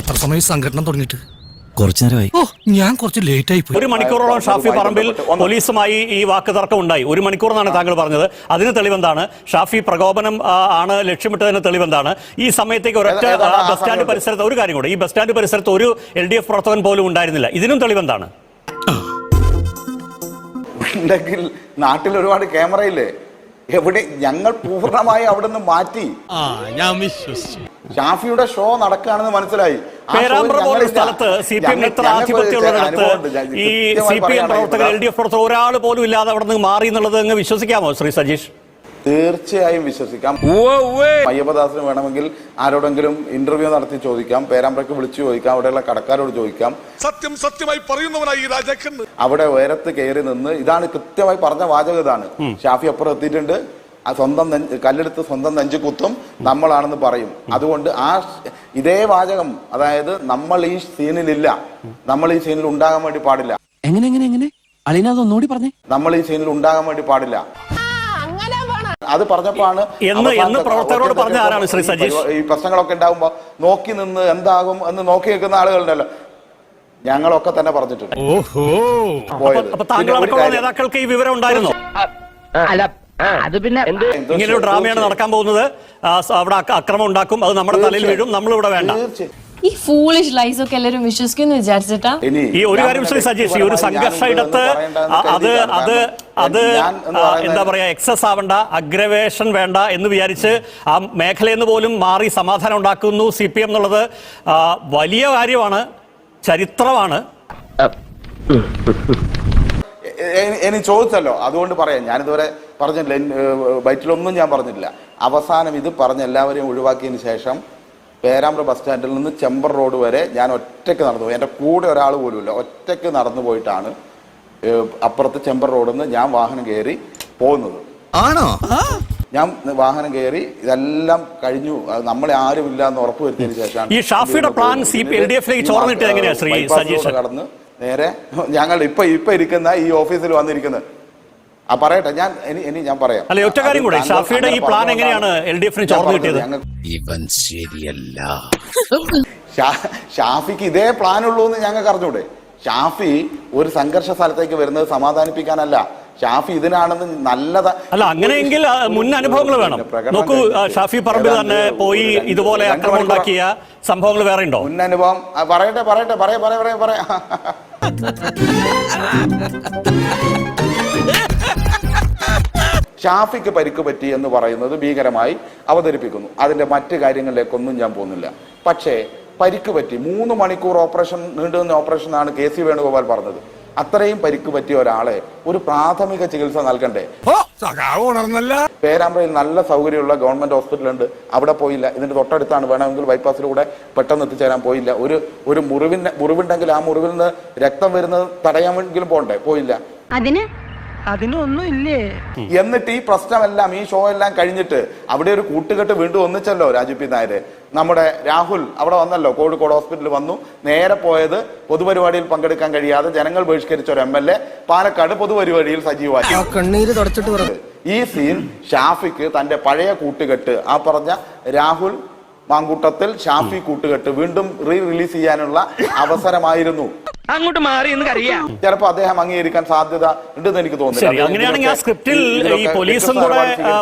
എത്ര സമയം സംഘടന തുടങ്ങിയിട്ട്? കുറച്ചു നേരമായി. ഓ ഞാൻ കുറച്ച് ലേറ്റ് ആയി പോയി. ഒരു മണിക്കൂറോളം ഷാഫി പറമ്പിൽ പോലീസുമായി ഈ വാക്ക് തർക്കം ഉണ്ടായി ഒരു മണിക്കൂർ എന്നാണ് താങ്കൾ പറഞ്ഞത്. അതിന് തെളിവെന്താണ്? ഷാഫി പ്രകോപനം ആണ് ലക്ഷ്യമിട്ടതിന് തെളിവെന്താണ്? ഈ സമയത്തേക്ക് ഒരൊറ്റ ബസ് സ്റ്റാൻഡ് പരിസരത്ത് ഒരു കാര്യം കൂടെ. ഈ ബസ് സ്റ്റാൻഡ് പരിസരത്ത് ഒരു എൽ ഡി എഫ് പ്രവർത്തകൻ പോലും ഉണ്ടായിരുന്നില്ല. ഇതിനും തെളിവെന്താണ്? ഉണ്ടെങ്കിൽ നാട്ടിൽ ഒരുപാട് ക്യാമറ ഇല്ലേ എവിടെ ഞങ്ങൾ പൂർണമായി അവിടെ നിന്ന് മാറ്റി. ആ ഞാൻ വിശ്വസിച്ചു. ഷാഫിയുടെ ഷോ നടക്കുകയാണെന്ന് മനസ്സിലായി. സ്ഥലത്ത് സി പി എം ഇത്ര ആധിപത്യമുള്ളിടത്ത് ഈ സി പി എം പ്രവർത്തകർ എൽ ഡി എഫ് പ്രവർത്തകർ ഒരാൾ പോലും ഇല്ലാതെ അവിടെ നിന്ന് മാറി എന്നുള്ളത് അങ്ങ് വിശ്വസിക്കാമോ ശ്രീ സജീഷ്? തീർച്ചയായും വിശ്വസിക്കാം. അയ്യപ്പദാസിന് വേണമെങ്കിൽ ആരോടെങ്കിലും ഇന്റർവ്യൂ നടത്തി ചോദിക്കാം. പേരാമ്പ്രക്ക് വിളിച്ചു ചോദിക്കാം. അവിടെയുള്ള കടക്കാരോട് ചോദിക്കാം. സത്യം സത്യമായി പറയുന്നവനായി ഈ രാജാക്കൻ. അവിടെ ഉയരത്ത് കയറി നിന്ന് ഇതാണ് കൃത്യമായി പറഞ്ഞ വാചകം ഇതാണ്. ഷാഫി അപ്പുറം എത്തിയിട്ടുണ്ട്. ആ സ്വന്തം നെഞ്ച് കല്ലെടുത്ത് സ്വന്തം നെഞ്ചു കുത്തും നമ്മളാണെന്ന് പറയും. അതുകൊണ്ട് ആ ഇതേ വാചകം അതായത് നമ്മൾ ഈ സീനിലില്ല നമ്മൾ ഈ സീനിൽ ഉണ്ടാകാൻ വേണ്ടി പാടില്ല. എങ്ങനെ എങ്ങനെ എങ്ങനെ? അളിന അതൊന്നുകൂടി പറഞ്ഞേ. നമ്മൾ ഈ സീനിൽ ഉണ്ടാകാൻ വേണ്ടി പാടില്ല. അത് പറഞ്ഞപ്പോഴാണ് എന്ന് അവസാനത്തെ എന്ന് പ്രവർത്തകരോട് ഒറ്റ പറഞ്ഞ ആരാണ് ശ്രീ സജീഷ്? ഈ പ്രശ്നങ്ങളൊക്കെ ഉണ്ടാകുമ്പോ നോക്കി നിന്ന് എന്താകും എന്ന് നോക്കി നിൽക്കുന്ന ആളുകളുണ്ടല്ലോ. ഞങ്ങളൊക്കെ തന്നെ പറഞ്ഞിട്ടുണ്ട്. ഓഹോ. താങ്കൾ നേതാക്കൾക്ക് ഈ വിവരം ഉണ്ടായിരുന്നോ? അല്ല അത് പിന്നെ ഇങ്ങനെ ഒരു ഡ്രാമയാണ് നടക്കാൻ പോകുന്നത്. അവിടെ അക്രമം ഉണ്ടാക്കും. അത് നമ്മുടെ തലയിൽ വീഴും. നമ്മളിവിടെ വേണ്ട. ഈ ഫൂളിഷ് ലൈസ് ഒക്കെ എല്ലാവരും വിശ്വസിക്കുന്നു വിചാരിച്ചിട്ടാ? ഈ ഒരു കാര്യം ശ്രീ സജീഷ് ഈ ഒരു സംഘർഷ ഇടത്ത് അത് അത് അത് എന്താ പറയാ എക്സസ് ആവണ്ട അഗ്രവേഷൻ വേണ്ട എന്ന് വിചാരിച്ച് ആ മേഖലയിൽ നിന്ന് പോലും മാറി സമാധാനം ഉണ്ടാക്കുന്നു സി പി എം എന്നുള്ളത്. വലിയ കാര്യമാണ് ചരിത്രമാണ്. ഇനി ചോദിച്ചല്ലോ. അതുകൊണ്ട് പറയാം. ഞാനിതുവരെ ഏഹ് ബൈറ്റിലൊന്നും ഞാൻ പറഞ്ഞിട്ടില്ല. അവസാനം ഇത് പറഞ്ഞ എല്ലാവരെയും ഒഴിവാക്കിയതിന് ശേഷം പേരാമ്പ്ര ബസ് സ്റ്റാൻഡിൽ നിന്ന് ചെമ്പർ റോഡ് വരെ ഞാൻ ഒറ്റയ്ക്ക് നടന്നു പോയി. എന്റെ കൂടെ ഒരാൾ പോലുമില്ല ഒറ്റയ്ക്ക് നടന്നു പോയിട്ടാണ് അപ്പുറത്ത് ചെമ്പർ റോഡിൽ നിന്ന് ഞാൻ വാഹനം കയറി പോകുന്നത്. ആണോ? ഞാൻ വാഹനം കയറി ഇതെല്ലാം കഴിഞ്ഞു. നമ്മളെ ആരുമില്ല എന്ന് ഉറപ്പ് വരുത്തിയതിനു ശേഷം ഈ ഷാഫിയുടെ plan C P- Shri Sajeesh? കടന്ന് നേരെ ഞങ്ങൾ ഇപ്പൊ ഇപ്പൊ ഇരിക്കുന്ന ഈ ഓഫീസിൽ വന്നിരിക്കുന്നത്. ആ പറയട്ടെ ഞാൻ ഇനി ഇനി ഞാൻ പറയാം. അല്ല ഒറ്റ കാര്യം കൂടെ ഷാഫിയുടെ ഈ പ്ലാൻ എങ്ങനെയാണ് എൽ ഡി എഫിന് ചോർന്നു കിട്ടിയത്? ഇവൻ ശരിയല്ല. ഷാഫിക്ക് ഇതേ പ്ലാൻ ഉള്ളൂ എന്ന് ഞങ്ങൾക്ക് അറിഞ്ഞൂടെ. ഷാഫി ഒരു സംഘർഷ സ്ഥലത്തേക്ക് വരുന്നത് സമാധാനിപ്പിക്കാനല്ല. ഷാഫി ഇതിനാണെന്ന് നല്ലതാ അല്ല അങ്ങനെയെങ്കിൽ മുൻ അനുഭവങ്ങൾ വേണം. നോക്കൂ ഷാഫി പറമ്പിൽ തന്നെ പോയി ഇതുപോലെ അക്രമം ഉണ്ടാക്കിയ സംഭവങ്ങൾ വേറെ ഉണ്ടോ? മുൻ അനുഭവം പറയട്ടെ പറയട്ടെ പറയാ പറയാ പറയാ പറയാ. ഷാഫിക്ക് പരിക്ക് പറ്റി എന്ന് പറയുന്നത് ഭീകരമായി അവതരിപ്പിക്കുന്നു. അതിന്റെ മറ്റ് കാര്യങ്ങളിലേക്കൊന്നും ഞാൻ പോകുന്നില്ല. പക്ഷേ പരിക്ക് പറ്റി. മൂന്ന് മണിക്കൂർ ഓപ്പറേഷൻ നീണ്ടുനിന്ന ഓപ്പറേഷനാണ് കെ സി വേണുഗോപാൽ പറഞ്ഞത്. അത്രയും പരിക്ക് പറ്റിയ ഒരാളെ ഒരു പ്രാഥമിക ചികിത്സ നൽകണ്ടേ? സഖാവ് ഉണർന്നല്ല. പേരാമ്പ്രയിൽ നല്ല സൗകര്യമുള്ള ഗവൺമെന്റ് ഹോസ്പിറ്റൽ ഉണ്ട് അവിടെ പോയില്ല. ഇതിന്റെ തൊട്ടടുത്താണ് വേണമെങ്കിൽ ബൈപ്പാസിലൂടെ പെട്ടെന്ന് എത്തിച്ചേരാൻ പോയില്ല. ഒരു ഒരു മുറിവിന് മുറിവുണ്ടെങ്കിൽ ആ മുറിവിൽ നിന്ന് രക്തം വരുന്നത് തടയാമെങ്കിലും പോണ്ടേ? പോയില്ല. അതിന് അതിനൊന്നും ഇല്ലേ എന്നിട്ട് ഈ പ്രശ്നമെല്ലാം ഈ ഷോ എല്ലാം കഴിഞ്ഞിട്ട് അവിടെ ഒരു കൂട്ടുകെട്ട് വീണ്ടും ഒന്നിച്ചല്ലോ രാജു പി നായര്. നമ്മുടെ രാഹുൽ അവിടെ വന്നല്ലോ കോഴിക്കോട് ഹോസ്പിറ്റലിൽ വന്നു. നേരെ പോയത് പൊതുപരിപാടിയിൽ പങ്കെടുക്കാൻ കഴിയാതെ ജനങ്ങൾ ബഹിഷ്കരിച്ച ഒരു എം എൽ എ പാലക്കാട് പൊതുപരിപാടിയിൽ സജീവമായി. കണ്ണീര് തുടച്ചിട്ട് ഈ സീൻ ഷാഫിക്ക് തന്റെ പഴയ കൂട്ടുകെട്ട് ആ പറഞ്ഞ രാഹുൽ മാങ്കൂട്ടത്തിൽ ഷാഫി കൂട്ടുകെട്ട് വീണ്ടും റീ റിലീസ് ചെയ്യാനുള്ള അവസരമായിരുന്നു. അങ്ങോട്ട് മാറി എന്ന് അറിയാം ചിലപ്പോ അദ്ദേഹം അംഗീകരിക്കാൻ സാധ്യത ഉണ്ടെന്ന് എനിക്ക് തോന്നുന്നു അങ്ങനെയാണെങ്കിൽ ആ സ്ക്രിപ്റ്റിൽ ഈ പോലീസും കൂടെ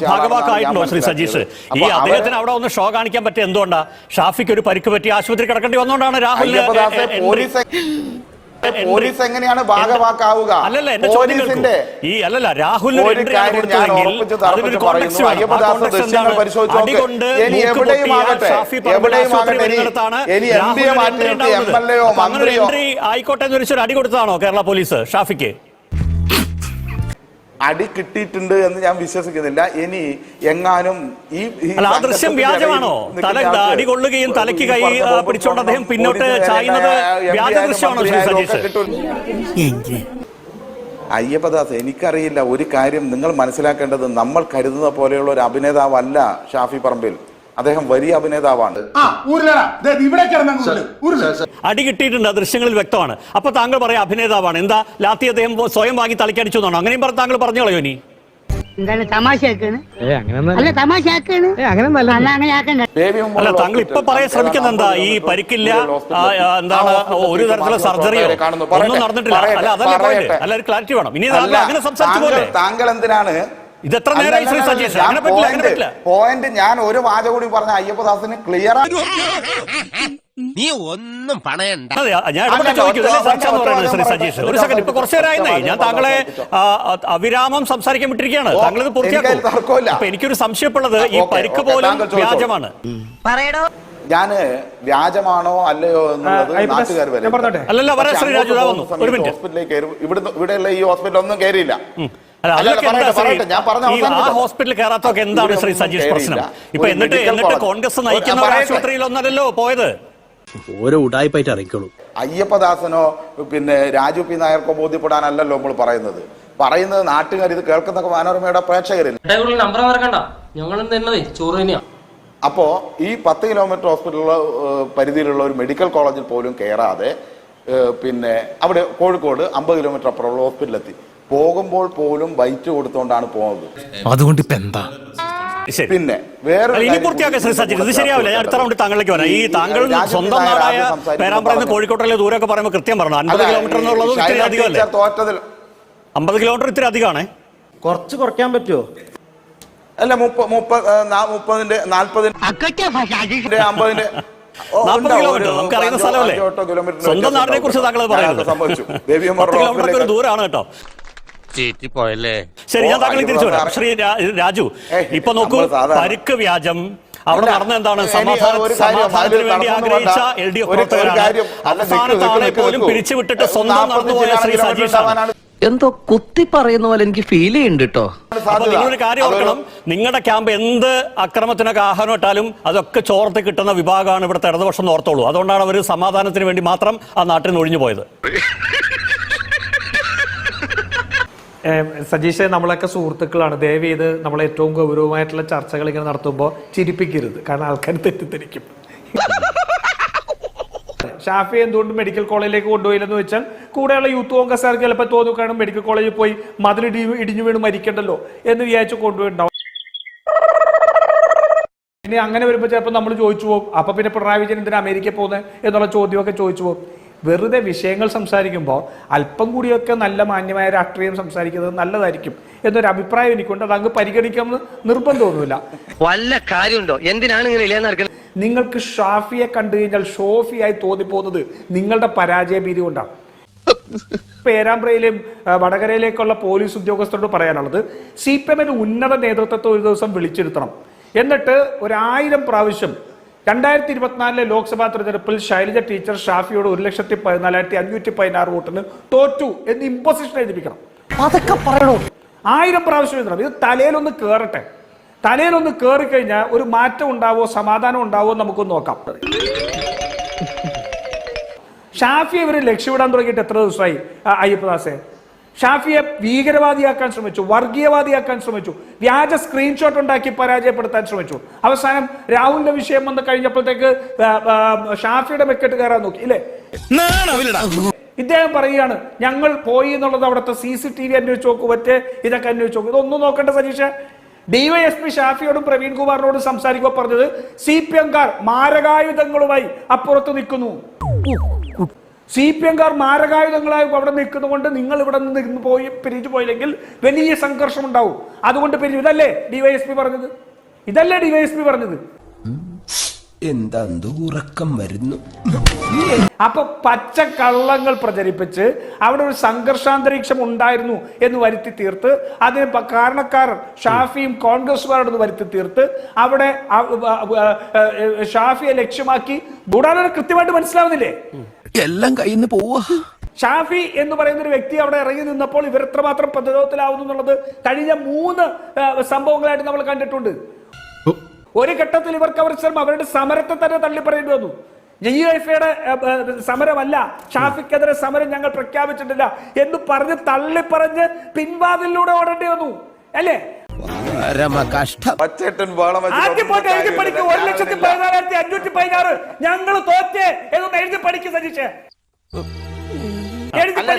ഭാഗവാക്കായിട്ടുണ്ടോ ശ്രീ സജീഷ്? ഈ അദ്ദേഹത്തിന് അവിടെ ഒന്ന് ഷോ കാണിക്കാൻ പറ്റിയ എന്തുകൊണ്ടാ? ഷാഫിക്ക് ഒരു പരിക്ക് പറ്റി ആശുപത്രി കിടക്കേണ്ടി വന്നുകൊണ്ടാണ് രാഹുൽ പോലീസ് പോലീസ് എങ്ങനെയാണ് ഭാഗവാക്കാവുക അല്ലല്ല എന്റെ ചോദ്യത്തിന്റെ ഈ അല്ലല്ല രാഹുൽ ഒരു കാര്യം ഞാൻ കൊടുത്തതെങ്കിൽ ഉറപ്പിച്ച് തറപ്പിച്ച് പറയുന്നു. അയ്യപ്പദാസ ദൃശ്യങ്ങൾ എന്താണ്? പരിശോധിച്ച് നോക്ക്. ഇനി എവിടെയും ആകട്ടെ, എവിടെയും ആശുപത്രി ആകട്ടെ, ഇനി- എം പിയെ രാഹുലിന് മാറ്റി നിർത്തി എം ഉണ്ടാവുന്നത്. എൽ എയോ അപ്പൊ ഒരു മന്ത്രിയോ ആയിക്കോട്ടെ എന്ന് അടി കൊടുത്തതാണോ കേരള പോലീസ് ഷാഫിക്ക് അടി കിട്ടിയിട്ടുണ്ട് എന്ന് ഞാൻ വിശ്വസിക്കുന്നില്ല. ഇനി എങ്ങാനും ഈ ആ ദൃശ്യം വ്യാജമാണോ? തല അടി കൊള്ളുകയും തലയ്ക്ക് കൈ പിടിച്ചുകൊണ്ട് അദ്ദേഹം പിന്നോട്ട് വേണ്ട, ചായുന്നത് എം പി വ്യാജ ആയാലും ദൃശ്യമാണോ ശ്രീ സജീഷ്? അയ്യപ്പദാസ് എനിക്കറിയില്ല ഒരു കാര്യം നിങ്ങൾ മനസ്സിലാക്കേണ്ടത് നമ്മൾ കരുതുന്ന പോലെയുള്ള ഒരു അഭിനേതാവല്ല ഷാഫി പറമ്പിൽ. അദ്ദേഹം വലിയ അഭിനേതാവാണ്. അടി കിട്ടിയിട്ടുണ്ട് ആ ദൃശ്യങ്ങളിൽ വ്യക്തമാണ്. അപ്പൊ താങ്കൾ പറയാം അഭിനേതാവാണ്. എന്താ ലാത്തി അദ്ദേഹം സ്വയം വാങ്ങി തലക്കടിച്ചു എന്നാണോ? അങ്ങനെയും പറഞ്ഞു താങ്കൾ പറഞ്ഞു കളയോ ഇനി. എന്താണ് തമാശ ആക്കാണ്? അല്ല താങ്കൾ ഇപ്പൊ പറയാൻ ശ്രമിക്കുന്നത് എന്താ? ഈ പരിക്കില്ല എന്താണ് ഒരു തരത്തിലുള്ള സർജറിയോ? ഒന്നും നടന്നിട്ടില്ല. അല്ല അതല്ല അല്ല ഒരു ക്ലാരിറ്റി വേണം. ഇനി അല്ല, അങ്ങനെ സംസാരിച്ചു പോലെ താങ്കൾ എന്തിനാണ് ഇത് എത്ര നേരമായി ശ്രീ സജീഷ്? അങ്ങനെ പറ്റില്ല, അങ്ങനെ പറ്റില്ല. പോയിന്റ് ഞാൻ ഒരു വാചകം കൂടി പറഞ്ഞ അയ്യപ്പദാസിന് ക്ലിയർ നീ ഒന്നും പണയണ്ട. അതെ ഞാൻ ഇടപെട്ട് അല്ല, ചോദിക്കും. ചർച്ച എന്ന് പറയുന്നത് ശ്രീ സജീഷ് ഒരു സെക്കൻഡ് ഇപ്പൊ കുറച്ചു നേരമായിരുന്നേ ഞാൻ താങ്കളെ അവിരാമം സംസാരിക്കാൻ വിട്ടിരിക്കുകയാണ്. താങ്കൾ ഇത് പൂർത്തിയാക്കും. അപ്പൊ എനിക്കൊരു സംശയമുള്ളത് ഈ പരിക്ക് പോലും വ്യാജമാണ്. പറയടോ. ഞാൻ വ്യാജമാണോ അല്ലയോ എന്നുള്ളത് നാട്ടുകാർ വരെ അല്ലല്ല, ശ്രീ രാജു. ഒരു മിനിറ്റ്. ഹോസ്പിറ്റലിലേക്ക് ഇവിടെ ഇവിടുന്ന് ഇവിടെയുള്ള ഈ ഹോസ്പിറ്റൽ ഒന്നും കയറിയില്ല ഹോസ്പിറ്റലിൽ കയറാത്തൊക്കെ എന്താണ് ശ്രീ സജീഷ് പ്രശ്നം. ഇപ്പൊ എന്നിട്ട് എന്നിട്ട് കോൺഗ്രസ് നയിക്കുന്ന. പോയത്? ഓരോ ഉടായ്പായിട്ട് അയ്യപ്പദാസനോ പിന്നെ രാജു പി നായർക്കോ ബോധ്യപ്പെടാനല്ലല്ലോ നമ്മൾ പറയുന്നത്. പറയുന്നത് നാട്ടുകാർ ഇത് കേൾക്കുന്ന മനോരമയുടെ പ്രേക്ഷകരിൽ. നമ്പർ മറക്കണ്ട. ഞങ്ങൾ തന്നതേ ചോറ് തന്നെയാ. അപ്പോ ഈ പത്ത് കിലോമീറ്റർ ഹോസ്പിറ്റലുള്ള പരിധിയിലുള്ള ഒരു മെഡിക്കൽ കോളേജിൽ പോലും കയറാതെ പിന്നെ അവിടെ കോഴിക്കോട് അമ്പത് കിലോമീറ്റർ അപ്പുറമുള്ള ഹോസ്പിറ്റലിലെത്തി പോകുമ്പോൾ പോലും ബൈറ്റ് കൊടുത്തോണ്ടാണ് പോകുന്നത് അതുകൊണ്ട് ഇപ്പൊ എന്താ? ശരി. പിന്നെ വേറെ ഇനി പൂർത്തിയാക്കാൻ ശ്രീ ഇത് ശരിയാവില്ല. ഞാൻ അടുത്ത റൗണ്ട് താങ്കളിലേക്ക് വരാം. ഈ താങ്കൾ സ്വന്തം നാടായ പേരാമ്പ്രയിൽ നിന്ന് കോഴിക്കോട്ടിലെ ദൂരമൊക്കെ പറയുമ്പോൾ കൃത്യം പറഞ്ഞു. അൻപത് കിലോമീറ്റർ എന്നുള്ളത് ഇത്തിരി അധികമല്ലേ? അമ്പത് കിലോമീറ്റർ ഇത്തിരി അധികമാണ്. കുറച്ച് കുറയ്ക്കാൻ പറ്റുമോ അല്ല മുപ്പ മുപ്പ ഏഹ്, നാ- മുപ്പതിന്റെ നാല്പതിന്റെ അമ്പതിന്റെ ഓ, കിലോമീറ്റർ നമുക്ക് അറിയുന്ന സ്ഥലമല്ലേ? സ്വന്തം നാടിനെ കുറിച്ച് താങ്കൾ. പറയുന്നത്. ഹോസ്പിറ്റലിലേക്ക് ദൂരമാണ് കേട്ടോ. ശരി ഞാൻ താങ്കളെ തിരിച്ചു വരാം ശ്രീ രാജു ഇപ്പൊ നോക്കൂ പരുക്ക് വ്യാജം. അവിടെ നടന്ന എന്താണ് സമാധാനത്തിന് വേണ്ടി ആഗ്രഹിച്ച. എൽ ഡി എഫ് പ്രവർത്തകരാണ്. പോലും. പിരിച്ചുവിട്ടിട്ട് സ്വന്തം നടന്നുപോയ ശ്രീ സജീഷാണ് എന്തോ കുത്തി പറയുന്ന പോലെ എനിക്ക് ഫീൽ ചെയ്യുന്നുണ്ട് കേട്ടോ അപ്പൊ. നിങ്ങളൊരു കാര്യം ഓർക്കണം. നിങ്ങളുടെ ക്യാമ്പ് എന്ത് അക്രമത്തിനൊക്കെ ആഹാരം ഇട്ടാലും അതൊക്കെ ചോർത്ത് കിട്ടുന്ന വിഭാഗമാണ് ഇവിടുത്തെ ഇടതുപക്ഷം ഓർത്തോളൂ. അതുകൊണ്ടാണ് അവർ സമാധാനത്തിന് വേണ്ടി മാത്രം ആ നാട്ടിൽ നിന്ന് ഒഴിഞ്ഞു പോയത്. സജീഷ് നമ്മളൊക്കെ സുഹൃത്തുക്കളാണ്. ദയവ് ചെയ്ത് നമ്മൾ ഏറ്റവും ഗൗരവമായിട്ടുള്ള ചർച്ചകൾ ഇങ്ങനെ നടത്തുമ്പോൾ ചിരിപ്പിക്കരുത്. കാരണം ആൾക്കാർ തെറ്റിദ്ധരിക്കും. ഷാഫി എന്തുകൊണ്ട് മെഡിക്കൽ കോളേജിലേക്ക് കൊണ്ടുപോയില്ലെന്ന് വെച്ചാൽ കൂടെയുള്ള യൂത്ത് കോൺഗ്രസ്സുകാർക്ക് ചിലപ്പോൾ തോന്നി കാണും മെഡിക്കൽ കോളേജിൽ പോയി മതിലിടി ഇടിഞ്ഞു വീണ് മരിക്കണ്ടല്ലോ എന്ന് വിചാരിച്ച് കൊണ്ടുപോയിട്ടുണ്ടാവും. ഇനി അങ്ങനെ വരുമ്പോൾ ചിലപ്പോൾ നമ്മൾ ചോദിച്ചു പോകും. അപ്പൊ പിന്നെ പിണറായി വിജയൻ എന്തിനാ അമേരിക്കയിൽ പോകുന്നത് എന്നുള്ള ചോദ്യമൊക്കെ ചോദിച്ചു പോകും. വെറുതെ വിഷയങ്ങൾ സംസാരിക്കുമ്പോൾ അല്പം കൂടിയൊക്കെ നല്ല മാന്യമായ രാഷ്ട്രീയം സംസാരിക്കുന്നത് നല്ലതായിരിക്കും എന്നൊരു അഭിപ്രായം എനിക്കുണ്ട്. അത് അങ്ങ് പരിഗണിക്കാമെന്ന് നിർബന്ധമൊന്നുമില്ല വല്ല കാര്യമുണ്ടോ? എന്തിനാണ് ഇങ്ങനെ നിങ്ങൾക്ക് ഷാഫിയെ കണ്ടു കഴിഞ്ഞാൽ ഷോഫിയായി തോന്നിപ്പോകുന്നത് നിങ്ങളുടെ പരാജയ ഭീതി കൊണ്ടാണ്. പേരാമ്പ്രയിലെയും വടകരയിലേക്കുള്ള പോലീസ് ഉദ്യോഗസ്ഥരോട് പറയാനുള്ളത് സി പി എമ്മിന്റെ ഉന്നത നേതൃത്വത്തെ ഒരു ദിവസം വിളിച്ചിരുത്തണം. എന്നിട്ട് ഒരായിരം പ്രാവശ്യം രണ്ടായിരത്തി ഇരുപത്തിനാലിലെ ലോക്സഭാ തെരഞ്ഞെടുപ്പിൽ ശൈലജ ടീച്ചർ ഷാഫിയോട് ഒരു ലക്ഷത്തി പതിനാലായിരത്തി അഞ്ഞൂറ്റി പതിനാറ് വോട്ടിന് തോറ്റു എന്ന് ഇമ്പോസിഷൻ എഴുതിപ്പിക്കണം. അതൊക്കെ പറയണോ? ആയിരം പ്രാവശ്യം എഴുതണം. ഇത് തലയിലൊന്ന് കേറട്ടെ. തലയിലൊന്ന് കയറിക്കഴിഞ്ഞാൽ ഒരു മാറ്റം ഉണ്ടാവോ സമാധാനം ഉണ്ടാവോ നമുക്കൊന്ന് നോക്കാം. ഷാഫി ഇവർ ലക്ഷ്യമിടാൻ തുടങ്ങിയിട്ട് എത്ര ദിവസമായി? അയ്യപ്പദാസെ. ഷാഫിയെ ഭീകരവാദിയാക്കാൻ ശ്രമിച്ചു വർഗീയവാദിയാക്കാൻ ശ്രമിച്ചു വ്യാജ സ്ക്രീൻഷോട്ട് ഉണ്ടാക്കി പരാജയപ്പെടുത്താൻ ശ്രമിച്ചു. അവസാനം രാഹുലിന്റെ വിഷയം വന്ന് കഴിഞ്ഞപ്പോഴത്തേക്ക് ഷാഫിയുടെ മെക്കെട്ട് കയറാൻ നോക്കി ഇല്ലേ? ഇദ്ദേഹം പറയുകയാണ് ഞങ്ങൾ പോയി എന്നുള്ളത് അവിടുത്തെ സി സി ടി വി അന്വേഷിച്ച് നോക്കൂ മറ്റേ ഇതൊക്കെ അന്വേഷിച്ച് നോക്കൂ. ഇതൊന്നും നോക്കണ്ട സതീഷ്. ഡിവൈഎസ്പി ഷാഫിയോടും പ്രവീൺ കുമാറിനോടും സംസാരിക്കുമ്പോൾ പറഞ്ഞത് സി പി എംകാർ മാരകായുധങ്ങളുമായി അപ്പുറത്ത് നിൽക്കുന്നു. സി പി എംകാർ മാരകായുധങ്ങളായി അവിടെ നിൽക്കുന്നതുകൊണ്ട് നിങ്ങൾ ഇവിടെ നിന്ന് നിന്ന് പോയി പിരിഞ്ഞു പോയില്ലെങ്കിൽ വലിയ സംഘർഷം ഉണ്ടാവും അതുകൊണ്ട് പിരിഞ്ഞു. ഇതല്ലേ ഡിവൈഎസ്പി പറഞ്ഞത്? ഇതല്ലേ ഡിവൈഎസ്പി പറഞ്ഞത്? എന്താ ഉറക്കം വരുന്നു? അപ്പൊ പച്ച കള്ളങ്ങൾ പ്രചരിപ്പിച്ച് അവിടെ ഒരു സംഘർഷാന്തരീക്ഷം ഉണ്ടായിരുന്നു എന്ന് വരുത്തി തീർത്ത് അതിന് കാരണക്കാരൻ കാരണക്കാർ ഷാഫിയും കോൺഗ്രസുകാരോട് വരുത്തി തീർത്ത് അവിടെ ഷാഫിയെ ലക്ഷ്യമാക്കി. ഗൂഢാലോചന കൃത്യമായിട്ട് മനസ്സിലാവുന്നില്ലേ? എല്ലാം കയ്യിൽ നിന്ന് പോവാ. ഷാഫി എന്ന് പറയുന്ന ഒരു വ്യക്തി അവിടെ ഇറങ്ങി നിന്നപ്പോൾ ഇവർ എത്രമാത്രം പ്രതിരോധത്തിലാവുന്നു എന്നുള്ളത് കഴിഞ്ഞ മൂന്ന് സംഭവങ്ങളായിട്ട് നമ്മൾ കണ്ടിട്ടുണ്ട്. ഒരു ഘട്ടത്തിൽ ഇവർക്ക് അവർ ശ്രമം അവരുടെ സമരത്തെ തന്നെ തള്ളിപ്പറയേണ്ടി വന്നു. ജി ഐയുടെ സമരമല്ല ഷാഫിക്കെതിരെ സമരം ഞങ്ങൾ പ്രഖ്യാപിച്ചിട്ടില്ല എന്ന് പറഞ്ഞ് തള്ളിപ്പറഞ്ഞ് പിൻവാതിലൂടെ ഓടേണ്ടി വന്നു. അല്ലേ? ഞങ്ങൾ തോറ്റേ എന്ന് എഴുതി പഠിക്കും സതീഷ്.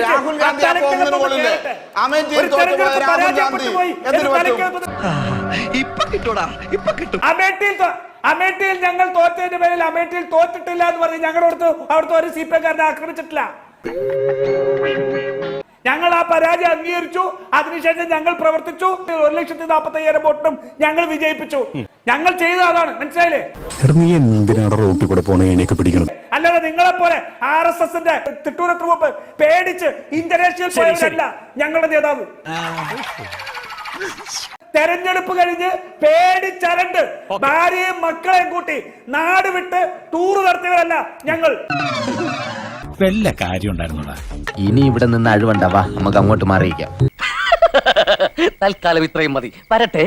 രാഹുൽ ഗാന്ധി രാഹുൽ പറ്റും? ഇപ്പൊ കിട്ടൂടാ. ഇപ്പൊ കിട്ടും. അമേഠിയിൽ ഞങ്ങൾ തോറ്റതിന്റെ പേരിൽ അമേഠിയിൽ തോറ്റിട്ടില്ല എന്ന് പറഞ്ഞ് ഞങ്ങളടുത്ത് അവിടുത്തെ ഒരു സി പി എക്കാരനെ ആക്രമിച്ചിട്ടില്ല. ഞങ്ങൾ ആ പരാജയം അംഗീകരിച്ചു. അതിനുശേഷം ഞങ്ങൾ പ്രവർത്തിച്ചു. ഒരു ലക്ഷത്തി നാൽപ്പത്തി അയ്യായിരം വോട്ടും ഞങ്ങൾ വിജയിപ്പിച്ചു. ഞങ്ങൾ ചെയ്ത അതാണ് മനസ്സിലായില്ലേ? നീ എന്തിനാണ് റോട്ടിൽ കൂടെ പോണ? എണീക്ക് പിടിക്കണം അല്ലാതെ നിങ്ങളെ പോലെ ആർ എസ് എസിന്റെ തിട്ടൂരത്ത് പേടിച്ച് ഇന്റർനാഷണൽ അല്ല പോയവരല്ല ഞങ്ങളുടെ നേതാവ്. തെരഞ്ഞെടുപ്പ് കഴിഞ്ഞ് പേടിച്ചരണ്ട് ഭാര്യയും മക്കളെയും കൂട്ടി നാട് വിട്ട് ടൂറ് നടത്തിയവരല്ല ഞങ്ങൾ. വല്ല കാര്യം ഉണ്ടായിരുന്നോടാ? ഇനി ഇവിടെ നിന്ന് അഴിവണ്ടാവാ നമുക്ക് അങ്ങോട്ട് മാറിയിക്കാം തൽക്കാലം ഇത്രയും മതി. വരട്ടെ.